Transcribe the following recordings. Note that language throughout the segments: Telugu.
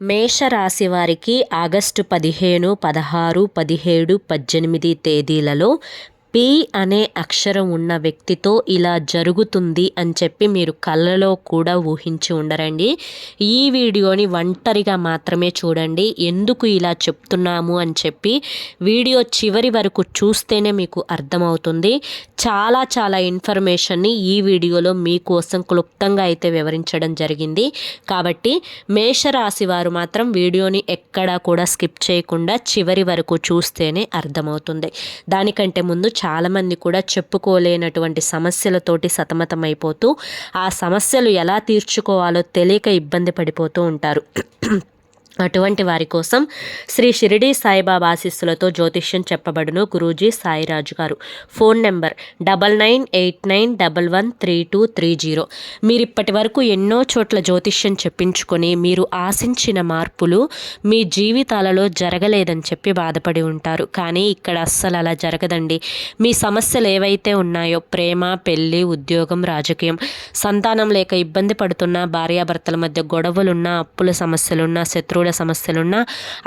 మేషరాశి వారికి ఆగస్టు పదిహేను పదహారు పదిహేడు పద్దెనిమిది తేదీలలో పి అనే అక్షరం ఉన్న వ్యక్తితో ఇలా జరుగుతుంది అని చెప్పి మీరు కళ్ళలో కూడా ఊహించి ఉండరండి. ఈ వీడియోని ఒంటరిగా మాత్రమే చూడండి. ఎందుకు ఇలా చెప్తున్నాము అని చెప్పి వీడియో చివరి వరకు చూస్తేనే మీకు అర్థమవుతుంది. చాలా చాలా ఇన్ఫర్మేషన్ని ఈ వీడియోలో మీకోసం క్లుప్తంగా అయితే వివరించడం జరిగింది. కాబట్టి మేషరాశి వారు మాత్రం వీడియోని ఎక్కడా కూడా స్కిప్ చేయకుండా చివరి వరకు చూస్తేనే అర్థమవుతుంది. దానికంటే ముందు చాలామంది కూడా చెప్పుకోలేనటువంటి సమస్యలతోటి సతమతమైపోతూ ఆ సమస్యలు ఎలా తీర్చుకోవాలో తెలియక ఇబ్బంది పడిపోతూ ఉంటారు. అటువంటి వారి కోసం శ్రీ షిరిడి సాయిబాబా ఆశీస్సులతో జ్యోతిష్యం చెప్పబడును గురూజీ సాయిరాజు గారు. Phone number double nine eight nine double one three two three zero. మీరు ఇప్పటి వరకు ఎన్నో చోట్ల జ్యోతిష్యం చెప్పించుకొని మీరు ఆశించిన మార్పులు మీ జీవితాలలో జరగలేదని చెప్పి బాధపడి ఉంటారు. కానీ ఇక్కడ అస్సలు అలా జరగదండి. మీ సమస్యలు ఏవైతే ఉన్నాయో ప్రేమ పెళ్ళి ఉద్యోగం రాజకీయం సంతానం లేక ఇబ్బంది పడుతున్న భార్యాభర్తల మధ్య గొడవలున్న అప్పుల సమస్యలున్న శత్రువులు కూడా సమస్యలున్నా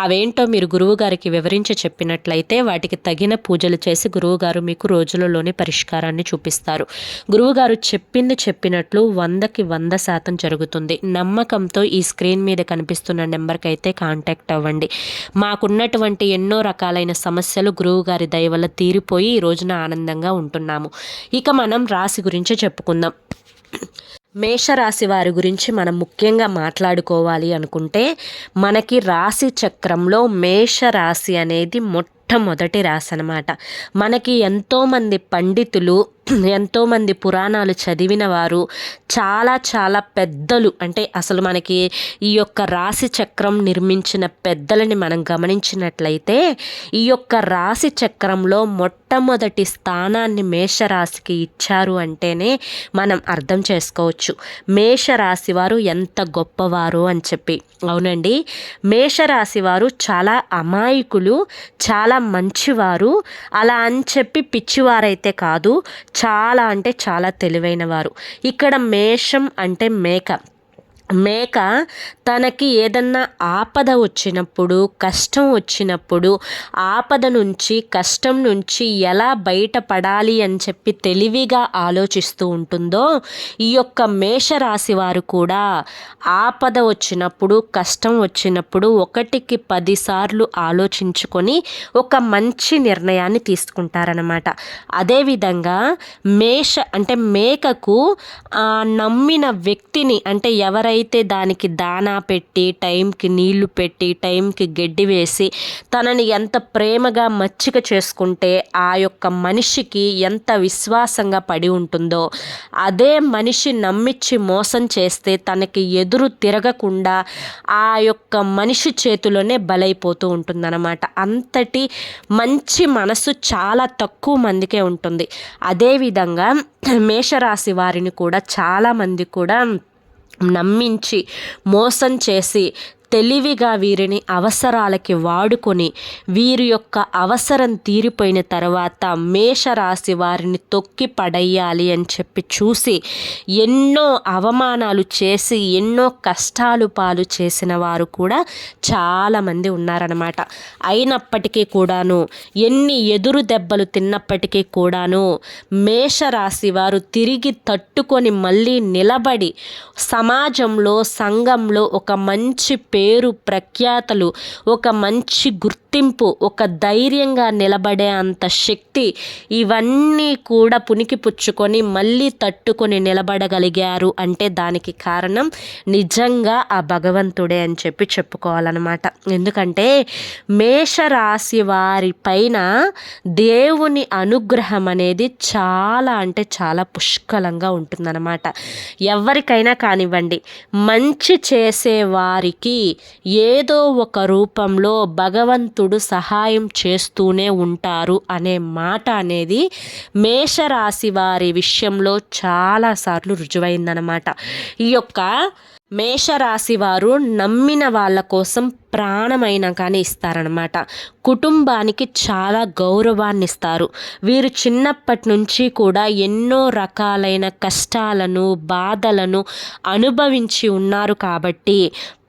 అవేంటో మీరు గురువుగారికి వివరించి చెప్పినట్లయితే వాటికి తగిన పూజలు చేసి గురువుగారు మీకు రోజులలోనే పరిష్కారాన్ని చూపిస్తారు. గురువుగారు చెప్పింది చెప్పినట్లు వందకి వంద శాతం జరుగుతుంది. నమ్మకంతో ఈ స్క్రీన్ మీద కనిపిస్తున్న నెంబర్కి అయితే కాంటాక్ట్ అవ్వండి. మాకున్నటువంటి ఎన్నో రకాలైన సమస్యలు గురువుగారి దయ వల్ల తీరిపోయి ఈ రోజున ఆనందంగా ఉంటున్నాము. ఇక మనం రాశి గురించి చెప్పుకుందాం. మేషరాశి వారి గురించి మనం ముఖ్యంగా మాట్లాడుకోవాలి అనుకుంటే మనకి రాశి చక్రంలో మేషరాశి అనేది మొట్టమొదటి రాశి అనమాట మనకి ఎంతోమంది పండితులు ఎంతోమంది పురాణాలు చదివిన వారు చాలా చాలా పెద్దలు. అంటే అసలు మనకి ఈ యొక్క రాశి చక్రం నిర్మించిన పెద్దలని మనం గమనించినట్లయితే ఈ యొక్క రాశి చక్రంలో మొట్టమొదటి స్థానాన్ని మేషరాశికి ఇచ్చారు అంటేనే మనం అర్థం చేసుకోవచ్చు. మేషరాశి వారు ఎంత గొప్పవారు అని చెప్పి. అవునండి మేషరాశి వారు చాలా అమాయకులు చాలా మంచివారు. అలా అని చెప్పి పిచ్చివారైతే కాదు చాలా అంటే చాలా తెలివైన వారు. ఇక్కడ మేషం అంటే మేక. మేక తనకి ఏదన్నా ఆపద వచ్చినప్పుడు కష్టం వచ్చినప్పుడు ఆపద నుంచి కష్టం నుంచి ఎలా బయటపడాలి అని చెప్పి తెలివిగా ఆలోచిస్తూ ఉంటుందో ఈ యొక్క మేషరాశి వారు కూడా ఆపద వచ్చినప్పుడు కష్టం వచ్చినప్పుడు ఒకటికి పదిసార్లు ఆలోచించుకొని ఒక మంచి నిర్ణయాన్ని తీసుకుంటారనమాట అదేవిధంగా మేష అంటే మేకకు నమ్మిన వ్యక్తిని అంటే ఎవరైతే అయితే దానికి దానా పెట్టి టైంకి నీళ్ళు పెట్టి టైంకి గడ్డి వేసి తనని ఎంత ప్రేమగా మచ్చిక చేసుకుంటే ఆ యొక్క మనిషికి ఎంత విశ్వాసంగా పడి ఉంటుందో అదే మనిషి నమ్మిచ్చి మోసం చేస్తే తనకి ఎదురు తిరగకుండా ఆ యొక్క మనిషి చేతిలోనే బలైపోతూ ఉంటుందన్నమాట. అంతటి మంచి మనసు చాలా తక్కువ మందికే ఉంటుంది. అదేవిధంగా మేషరాశి వారిని కూడా చాలామంది కూడా నమ్మించి మోసం చేసి తెలివిగా వీరిని అవసరాలకి వాడుకొని వీరి యొక్క అవసరం తీరిపోయిన తర్వాత మేషరాశి వారిని తొక్కి పడేయాలి అని చెప్పి చూసి ఎన్నో అవమానాలు చేసి ఎన్నో కష్టాలు పాలు చేసిన వారు కూడా చాలామంది ఉన్నారనమాట అయినప్పటికీ కూడాను ఎన్ని ఎదురు దెబ్బలు తిన్నప్పటికీ కూడాను మేషరాశి వారు తిరిగి తట్టుకొని మళ్ళీ నిలబడి సమాజంలో సంఘంలో ఒక మంచి పేరు ప్రఖ్యాతలు. ఒక మంచి గుర్తు గుర్తింపు ఒక ధైర్యంగా నిలబడే అంత శక్తి ఇవన్నీ కూడా పునికి పుచ్చుకొని మళ్ళీ తట్టుకొని నిలబడగలిగారు అంటే దానికి కారణం నిజంగా ఆ భగవంతుడే అని చెప్పి చెప్పుకోవాలన్నమాట. ఎందుకంటే మేషరాశి వారి పైన దేవుని అనుగ్రహం అనేది చాలా అంటే చాలా పుష్కలంగా ఉంటుందన్నమాట. ఎవరికైనా కానివ్వండి మంచి చేసే వారికి ఏదో ఒక రూపంలో భగవంతుడు సహాయం చేస్తూనే ఉంటారు అనే మాట అనేది మేషరాశి వారి విషయంలో చాలాసార్లు రుజువైందనమాట ఈ యొక్క మేషరాశి వారు నమ్మిన వాళ్ళ కోసం ప్రాణమైనా కానీ ఇస్తారనమాట కుటుంబానికి చాలా గౌరవాన్ని ఇస్తారు. వీరు చిన్నప్పటి నుంచి కూడా ఎన్నో రకాలైన కష్టాలను బాధలను అనుభవించి ఉన్నారు కాబట్టి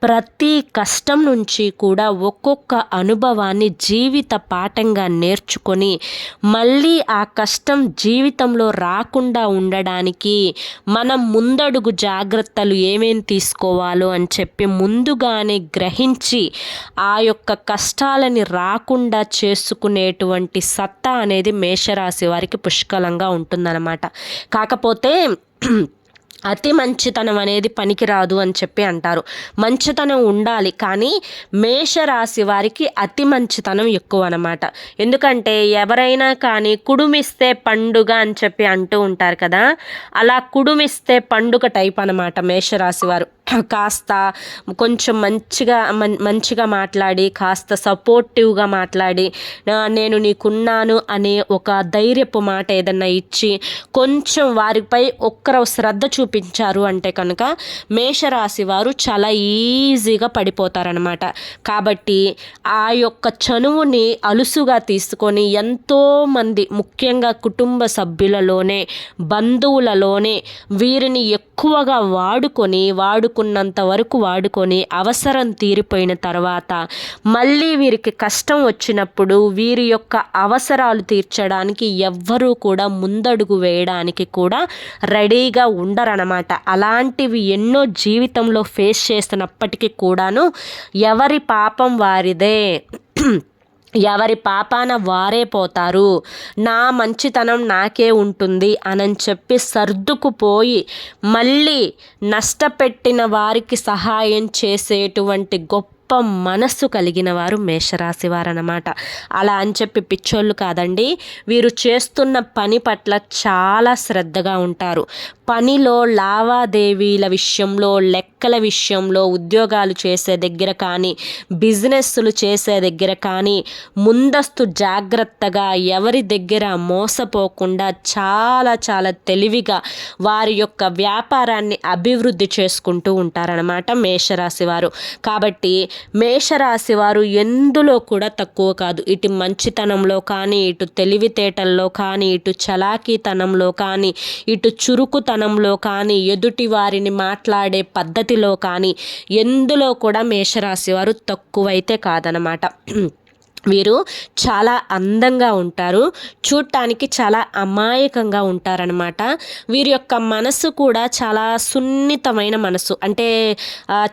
ప్రతి కష్టం నుంచి కూడా ఒక్కొక్క అనుభవాన్ని జీవిత పాఠంగా నేర్చుకొని మళ్ళీ ఆ కష్టం జీవితంలో రాకుండా ఉండడానికి మనం ముందడుగు జాగ్రత్తలు ఏమేమి తీసుకోవాలో అని చెప్పి ముందుగానే గ్రహించి ఆ యొక్క కష్టాలని రాకుండా చేసుకునేటువంటి సత్తా అనేది మేషరాశి వారికి పుష్కలంగా ఉంటుందన్నమాట. కాకపోతే అతి మంచితనం అనేది పనికిరాదు అని చెప్పి అంటారు. మంచితనం ఉండాలి కానీ మేషరాశి వారికి అతి మంచితనం ఎక్కువ అనమాట ఎందుకంటే ఎవరైనా కానీ కుడుమిస్తే పండుగ అని చెప్పి అంటూ ఉంటారు కదా అలా కుడుమిస్తే పండుగ టైప్ అనమాట మేషరాశి వారు. కాస్త కొంచెం మంచిగా మంచిగా మాట్లాడి కాస్త సపోర్టివ్గా మాట్లాడి నేను నీకున్నాను అనే ఒక ధైర్యపు మాట ఏదన్నా ఇచ్చి కొంచెం వారిపై ఒక్కరు శ్రద్ధ చూపి చూపించారు అంటే కనుక మేషరాశి వారు చాలా ఈజీగా పడిపోతారనమాట కాబట్టి ఆ యొక్క చనువుని అలుసుగా తీసుకొని ఎంతోమంది ముఖ్యంగా కుటుంబ సభ్యులలోనే బంధువులలోనే వీరిని ఎక్కువగా వాడుకొని వాడుకొని వాడుకున్నంత వరకు వాడుకొని అవసరం తీరిపోయిన తర్వాత మళ్ళీ వీరికి కష్టం వచ్చినప్పుడు వీరి యొక్క అవసరాలు తీర్చడానికి ఎవ్వరూ కూడా ముందడుగు వేయడానికి కూడా రెడీగా ఉండరనమాట అలాంటివి ఎన్నో జీవితంలో ఫేస్ చేస్తున్నప్పటికీ కూడాను ఎవరి పాపం వారిదే. ఎవరి పాపాన వారే పోతారు. నా మంచితనం నాకే ఉంటుంది అని చెప్పి సర్దుకుపోయి మళ్ళీ నష్టపెట్టిన వారికి సహాయం చేసేటువంటి గొప్ప గొప్ప మనస్సు కలిగిన వారు మేషరాశి వారనమాట అలా అని చెప్పి పిచ్చోళ్ళు కాదండి. వీరు చేస్తున్న పని పట్ల చాలా శ్రద్ధగా ఉంటారు. పనిలో లావాదేవీల విషయంలో లెక్కల విషయంలో ఉద్యోగాలు చేసే దగ్గర కానీ బిజినెస్లు చేసే దగ్గర కానీ ముందస్తు జాగ్రత్తగా ఎవరి దగ్గర మోసపోకుండా చాలా చాలా తెలివిగా వారి యొక్క వ్యాపారాన్ని అభివృద్ధి చేసుకుంటూ ఉంటారనమాట మేషరాశి వారు. కాబట్టి మేషరాశి వారు ఎందులో కూడా తక్కువ కాదు. ఇటు మంచితనంలో కానీ ఇటు తెలివితేటల్లో కానీ ఇటు చలాకీతనంలో కానీ ఇటు చురుకుతనంలో కానీ ఎదుటి వారిని మాట్లాడే పద్ధతిలో కానీ ఎందులో కూడా మేషరాశి వారు తక్కువైతే కాదనమాట. వీరు చాలా అందంగా ఉంటారు. చూడటానికి చాలా అమాయకంగా ఉంటారనమాట వీరి యొక్క మనసు కూడా చాలా సున్నితమైన మనసు. అంటే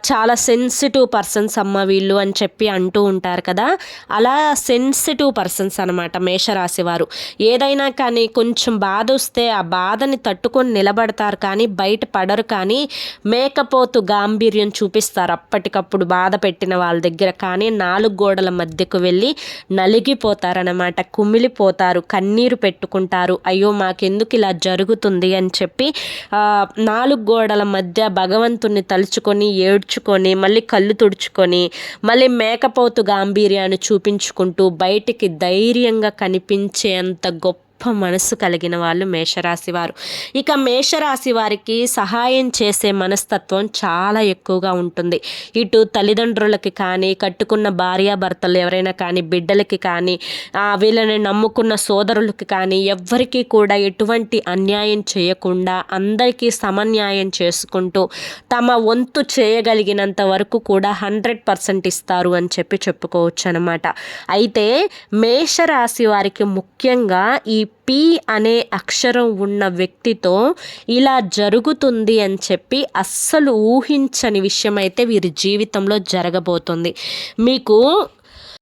చాలా సెన్సిటివ్ పర్సన్స్ అమ్మ వీళ్ళు అని చెప్పి అంటూ ఉంటారు కదా. అలా సెన్సిటివ్ పర్సన్స్ అనమాట మేషరాశి వారు. ఏదైనా కానీ కొంచెం బాధ వస్తే ఆ బాధని తట్టుకొని నిలబడతారు కానీ బయట పడరు కానీ మేకపోతు గాంభీర్యం చూపిస్తారు అప్పటికప్పుడు బాధ పెట్టిన వాళ్ళ దగ్గర. కానీ నాలుగు గోడల మధ్యకు వెళ్ళి నలిగిపోతారనమాట కుమిలిపోతారు కన్నీరు పెట్టుకుంటారు. అయ్యో మాకెందుకు ఇలా జరుగుతుంది అని చెప్పి నాలుగు గోడల మధ్య భగవంతుణ్ణి తలుచుకొని ఏడ్చుకొని మళ్ళీ కళ్ళు తుడుచుకొని మళ్ళీ మేకపోతు గాంభీర్యాన్ని చూపించుకుంటూ బయటికి ధైర్యంగా కనిపించేంత గొప్ప గొప్ప మనస్సు కలిగిన వాళ్ళు మేషరాశి వారు. ఇక మేషరాశి వారికి సహాయం చేసే మనస్తత్వం చాలా ఎక్కువగా ఉంటుంది. ఇటు తల్లిదండ్రులకి కానీ కట్టుకున్న భార్యాభర్తలు ఎవరైనా కానీ బిడ్డలకి కానీ వీళ్ళని నమ్ముకున్న సోదరులకి కానీ ఎవ్వరికీ కూడా ఎటువంటి అన్యాయం చేయకుండా అందరికీ సమన్యాయం చేసుకుంటూ తమ వంతు చేయగలిగినంత వరకు కూడా హండ్రెడ్ పర్సెంట్ ఇస్తారు అని చెప్పి చెప్పుకోవచ్చు అనమాట అయితే మేషరాశి వారికి ముఖ్యంగా ఈ పి అనే అక్షరం ఉన్న వ్యక్తితో ఇలా జరుగుతుంది అని చెప్పి అస్సలు ఊహించని విషయం అయితే వీరి జీవితంలో జరగబోతుంది. మీకు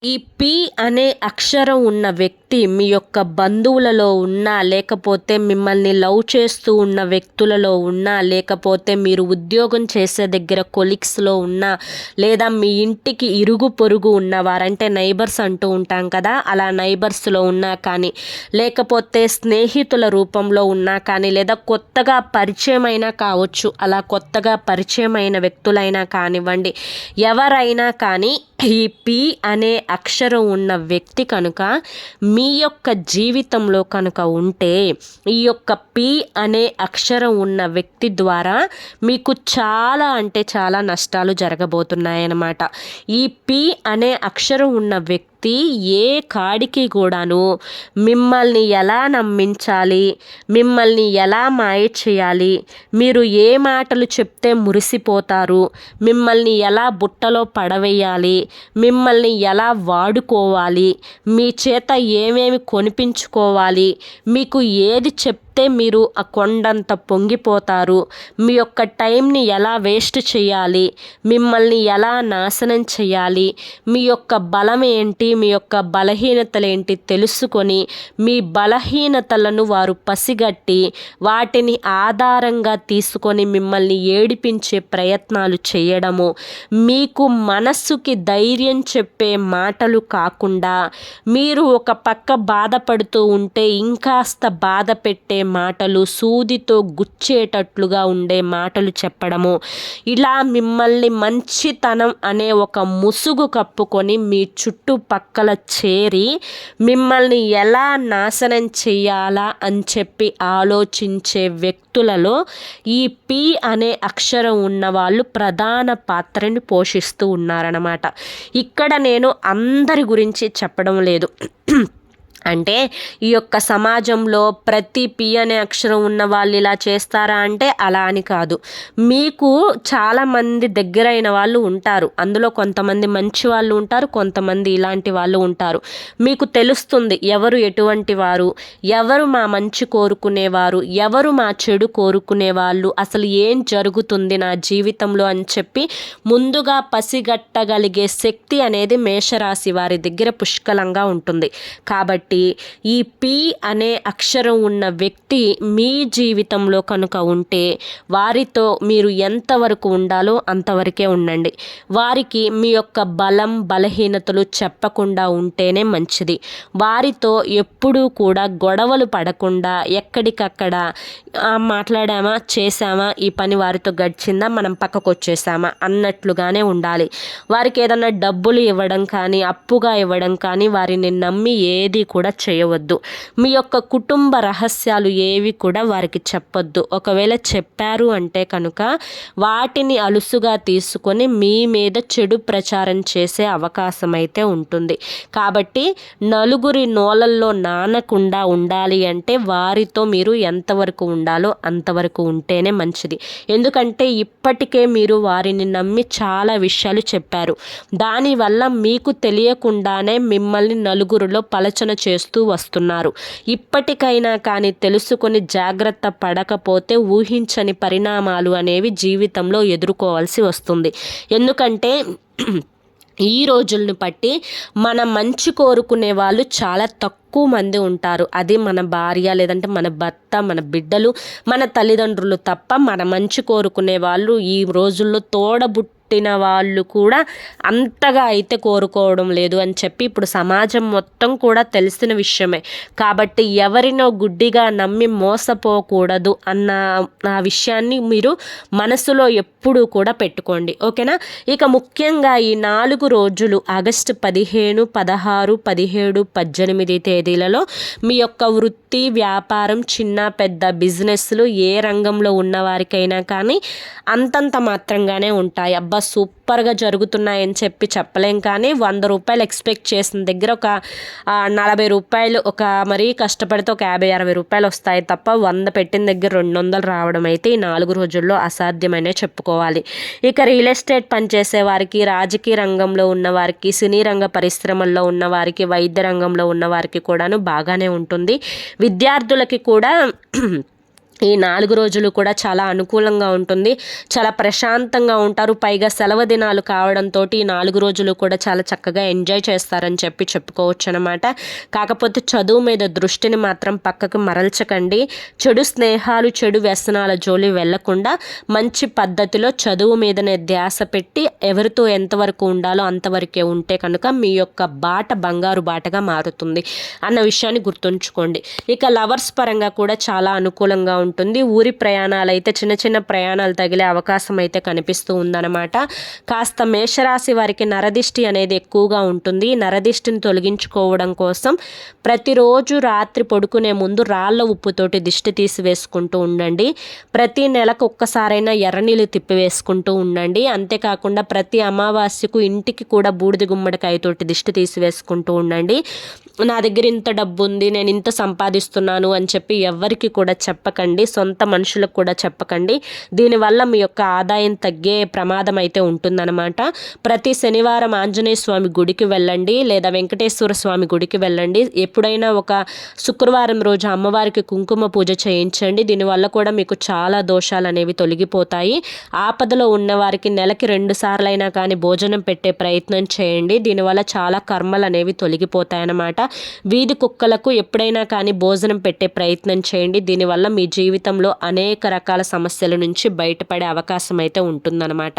ఈ పి అనే అక్షరం ఉన్న వ్యక్తి మీ యొక్క బంధువులలో ఉన్నా లేకపోతే మిమ్మల్ని లవ్ చేస్తూ ఉన్న వ్యక్తులలో ఉన్నా లేకపోతే మీరు ఉద్యోగం చేసే దగ్గర కొలిక్స్లో ఉన్నా లేదా మీ ఇంటికి ఇరుగు పొరుగు ఉన్నవారంటే నైబర్స్ అంటూ ఉంటాం కదా అలా నైబర్స్లో ఉన్నా కానీ లేకపోతే స్నేహితుల రూపంలో ఉన్నా కానీ లేదా కొత్తగా పరిచయమైనా కావచ్చు అలా కొత్తగా పరిచయమైన వ్యక్తులైనా కానివ్వండి ఎవరైనా కానీ ఈ పి అనే అనే అక్షరం ఉన్న వ్యక్తి కనుక మీ యొక్క జీవితంలో కనుక ఉంటే ఈ యొక్క పి అనే అక్షరం ఉన్న వ్యక్తి ద్వారా మీకు చాలా అంటే చాలా నష్టాలు జరగబోతున్నాయన్నమాట. ఈ పి అనే అక్షరం ఉన్న వ్యక్తి ఏ కాడికి కూడాను మిమ్మల్ని ఎలా నమ్మించాలి? మిమ్మల్ని ఎలా మాయ చేయాలి? మీరు ఏ మాటలు చెప్తే మురిసిపోతారు? మిమ్మల్ని ఎలా బుట్టలో పడవేయాలి? మిమ్మల్ని ఎలా వాడుకోవాలి? మీ చేత ఏమేమి కొనిపించుకోవాలి? మీకు ఏది చెప్ చెప్తే మీరు ఆ కొండంత పొంగిపోతారు. మీ యొక్క టైంని ఎలా వేస్ట్ చేయాలి? మిమ్మల్ని ఎలా నాశనం చేయాలి? మీ యొక్క బలం ఏంటి? మీ యొక్క బలహీనతలు ఏంటి తెలుసుకొని మీ బలహీనతలను వారు పసిగట్టి వాటిని ఆధారంగా తీసుకొని మిమ్మల్ని ఏడిపించే ప్రయత్నాలు చేయడము. మీకు మనస్సుకి ధైర్యం చెప్పే మాటలు కాకుండా మీరు ఒక పక్క బాధపడుతూ ఉంటే ఇంకాస్త బాధ పెట్టే మాటలు సూదితో గుచ్చేటట్లుగా ఉండే మాటలు చెప్పడము. ఇలా మిమ్మల్ని మంచితనం అనే ఒక ముసుగు కప్పుకొని మీ చుట్టుపక్కల చేరి మిమ్మల్ని ఎలా నాశనం చేయాలా అని చెప్పి ఆలోచించే వ్యక్తులలో ఈ పి అనే అక్షరం ఉన్న వాళ్ళు ప్రధాన పాత్రని పోషిస్తూ ఉన్నారన్నమాట. ఇక్కడ నేను అందరి గురించి చెప్పడం లేదు. అంటే ఈ యొక్క సమాజంలో ప్రతి పి అనే అక్షరం ఉన్న వాళ్ళు ఇలా చేస్తారా అంటే అలా అని కాదు. మీకు చాలామంది దగ్గరైన వాళ్ళు ఉంటారు. అందులో కొంతమంది మంచి వాళ్ళు ఉంటారు కొంతమంది ఇలాంటి వాళ్ళు ఉంటారు. మీకు తెలుస్తుంది ఎవరు ఎటువంటి వారు ఎవరు మా మంచి కోరుకునేవారు ఎవరు మా చెడు కోరుకునే వాళ్ళు అసలు ఏం జరుగుతుంది నా జీవితంలో అని చెప్పి ముందుగా పసిగట్టగలిగే శక్తి అనేది మేషరాశి వారి దగ్గర పుష్కలంగా ఉంటుంది. కాబట్టి కాబట్టి ఈ పి అనే అక్షరం ఉన్న వ్యక్తి మీ జీవితంలో కనుక ఉంటే వారితో మీరు ఎంతవరకు ఉండాలో అంతవరకే ఉండండి. వారికి మీ యొక్క బలం బలహీనతలు చెప్పకుండా ఉంటేనే మంచిది. వారితో ఎప్పుడూ కూడా గొడవలు పడకుండా ఎక్కడికక్కడ మాట్లాడామా? చేసామా ఈ పని వారితో గడిచిందా? మనం పక్కకు వచ్చేసామా అన్నట్లుగానే ఉండాలి. వారికి ఏదన్నా డబ్బులు ఇవ్వడం కానీ అప్పుగా ఇవ్వడం కానీ వారిని నమ్మి ఏది కూడా చేయవద్దు. మీ యొక్క కుటుంబ రహస్యాలు ఏవి కూడా వారికి చెప్పొద్దు. ఒకవేళ చెప్పారు అంటే కనుక వాటిని అలుసుగా తీసుకొని మీ మీద చెడు ప్రచారం చేసే అవకాశం అయితే ఉంటుంది. కాబట్టి నలుగురి నోలల్లో నానకుండా ఉండాలి అంటే వారితో మీరు ఎంతవరకు ఉండాలో అంతవరకు ఉంటేనే మంచిది. ఎందుకంటే ఇప్పటికే మీరు వారిని నమ్మి చాలా విషయాలు చెప్పారు. దానివల్ల మీకు తెలియకుండానే మిమ్మల్ని నలుగురిలో పలచన చేస్తూ వస్తున్నారు. ఇప్పటికైనా కానీ తెలుసుకొని జాగ్రత్త పడకపోతే ఊహించని పరిణామాలు అనేవి జీవితంలో ఎదుర్కోవాల్సి వస్తుంది. ఎందుకంటే ఈ రోజులను బట్టి మన మంచి కోరుకునే వాళ్ళు చాలా తక్కువ మంది ఉంటారు. అది మన భార్య లేదంటే మన భర్త మన బిడ్డలు మన తల్లిదండ్రులు తప్ప మన మంచి కోరుకునే వాళ్ళు ఈ రోజుల్లో తోడబుట్టు పుట్టిన వాళ్ళు కూడా అంతగా అయితే కోరుకోవడం లేదు అని చెప్పి ఇప్పుడు సమాజం మొత్తం కూడా తెలిసిన విషయమే. కాబట్టి ఎవరినో గుడ్డిగా నమ్మి మోసపోకూడదు అన్న ఆ విషయాన్ని మీరు మనసులో ఎప్పుడూ కూడా పెట్టుకోండి. ఓకేనా? ఇక ముఖ్యంగా ఈ నాలుగు రోజులు ఆగస్టు పదిహేను పదహారు పదిహేడు పద్దెనిమిది తేదీలలో మీ యొక్క వృత్తి వ్యాపారం చిన్న పెద్ద బిజినెస్లు ఏ రంగంలో ఉన్నవారికైనా కానీ అంతంత మాత్రంగానే ఉంటాయి. అబ్బా అబ్బా సూపర్గా జరుగుతున్నాయని చెప్పి చెప్పలేం. కానీ వంద రూపాయలు ఎక్స్పెక్ట్ చేసిన దగ్గర ఒక నలభై రూపాయలు ఒక మరీ కష్టపడితే ఒక యాభై అరవై రూపాయలు వస్తాయి తప్ప వంద పెట్టిన దగ్గర రెండు వందలు రావడం అయితే ఈ నాలుగు రోజుల్లో అసాధ్యమనే చెప్పుకోవాలి. ఇక రియల్ ఎస్టేట్ పనిచేసే వారికి రాజకీయ రంగంలో ఉన్న వారికి సినీ రంగ పరిశ్రమల్లో ఉన్న వారికి వైద్య రంగంలో ఉన్న వారికి కూడాను బాగానే ఉంటుంది. విద్యార్థులకి కూడా ఈ నాలుగు రోజులు కూడా చాలా అనుకూలంగా ఉంటుంది. చాలా ప్రశాంతంగా ఉంటారు. పైగా సెలవు దినాలు కావడంతో ఈ నాలుగు రోజులు కూడా చాలా చక్కగా ఎంజాయ్ చేస్తారని చెప్పి చెప్పుకోవచ్చు అనమాట కాకపోతే చదువు మీద దృష్టిని మాత్రం పక్కకు మరల్చకండి. చెడు స్నేహాలు చెడు వ్యసనాల జోలి వెళ్ళకుండా మంచి పద్ధతిలో చదువు మీదనే ధ్యాస పెట్టి ఎవరితో ఎంతవరకు ఉండాలో అంతవరకే ఉంటే కనుక మీ యొక్క బాట బంగారు బాటగా మారుతుంది అన్న విషయాన్ని గుర్తుంచుకోండి. ఇక లవర్స్ పరంగా కూడా చాలా అనుకూలంగా ఉంటుంది. ఊరి ప్రయాణాలు అయితే చిన్న చిన్న ప్రయాణాలు తగిలే అవకాశం అయితే కనిపిస్తూ ఉందన్నమాట. కాస్త మేషరాశి వారికి నరదిష్టి అనేది ఎక్కువగా ఉంటుంది. నరదిష్టిని తొలగించుకోవడం కోసం ప్రతిరోజు రాత్రి పడుకునే ముందు రాళ్ళ ఉప్పుతోటి దిష్టి తీసివేసుకుంటూ ఉండండి. ప్రతి నెలకు ఒక్కసారైనా ఎర్రనీళ్ళు తిప్పివేసుకుంటూ ఉండండి. అంతేకాకుండా ప్రతి అమావాస్యకు ఇంటికి కూడా బూడిద గుమ్మడికాయతోటి దిష్టి తీసివేసుకుంటూ ఉండండి. నా దగ్గర ఇంత డబ్బు ఉంది నేను ఇంత సంపాదిస్తున్నాను అని చెప్పి ఎవరికి కూడా చెప్పకండి సొంత మనుషులకు కూడా చెప్పకండి. దీనివల్ల మీ యొక్క ఆదాయం తగ్గే ప్రమాదం అయితే ఉంటుందన్నమాట. ప్రతి శనివారం ఆంజనేయ స్వామి గుడికి వెళ్ళండి లేదా వెంకటేశ్వర స్వామి గుడికి వెళ్ళండి. ఎప్పుడైనా ఒక శుక్రవారం రోజు అమ్మవారికి కుంకుమ పూజ చేయించండి. దీనివల్ల కూడా మీకు చాలా దోషాలు అనేవి తొలగిపోతాయి. ఆపదలో ఉన్నవారికి నెలకి రెండు సార్లైనా కానీ భోజనం పెట్టే ప్రయత్నం చేయండి. దీనివల్ల చాలా కర్మలు అనేవి తొలగిపోతాయన్నమాట. వీధి కుక్కలకు ఎప్పుడైనా కానీ భోజనం పెట్టే ప్రయత్నం చేయండి. దీనివల్ల మీ జీవితంలో అనేక రకాల సమస్యల నుంచి బయటపడే అవకాశం అయితే ఉంటుందన్నమాట.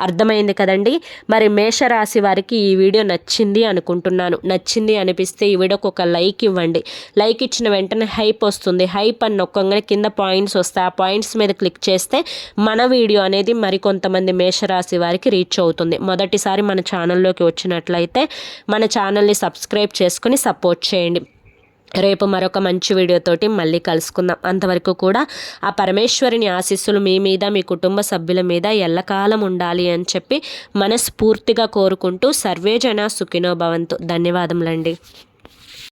అర్థమైంది కదండి? మరి మేషరాశి వారికి ఈ వీడియో నచ్చింది అనుకుంటున్నాను. నచ్చింది అనిపిస్తే ఈ వీడియోకి ఒక లైక్ ఇవ్వండి. లైక్ ఇచ్చిన వెంటనే హైప్ వస్తుంది. హైప్ అని నొక్కగానే కింద పాయింట్స్ వస్తాయి. ఆ పాయింట్స్ మీద క్లిక్ చేస్తే మన వీడియో అనేది మరికొంతమంది మేషరాశి వారికి రీచ్ అవుతుంది. మొదటిసారి మన ఛానల్లోకి వచ్చినట్లయితే మన ఛానల్ని సబ్స్క్రైబ్ చేసుకుని సపోర్ట్ చేయండి. రేపు మరొక మంచి వీడియోతోటి మళ్ళీ కలుసుకుందాం. అంతవరకు కూడా ఆ పరమేశ్వరిని ఆశీస్సులు మీ మీద మీ కుటుంబ సభ్యుల మీద ఎల్లకాలం ఉండాలి అని చెప్పి మనస్ఫూర్తిగా కోరుకుంటూ సర్వేజన సుఖినో భవంతు. ధన్యవాదములండి.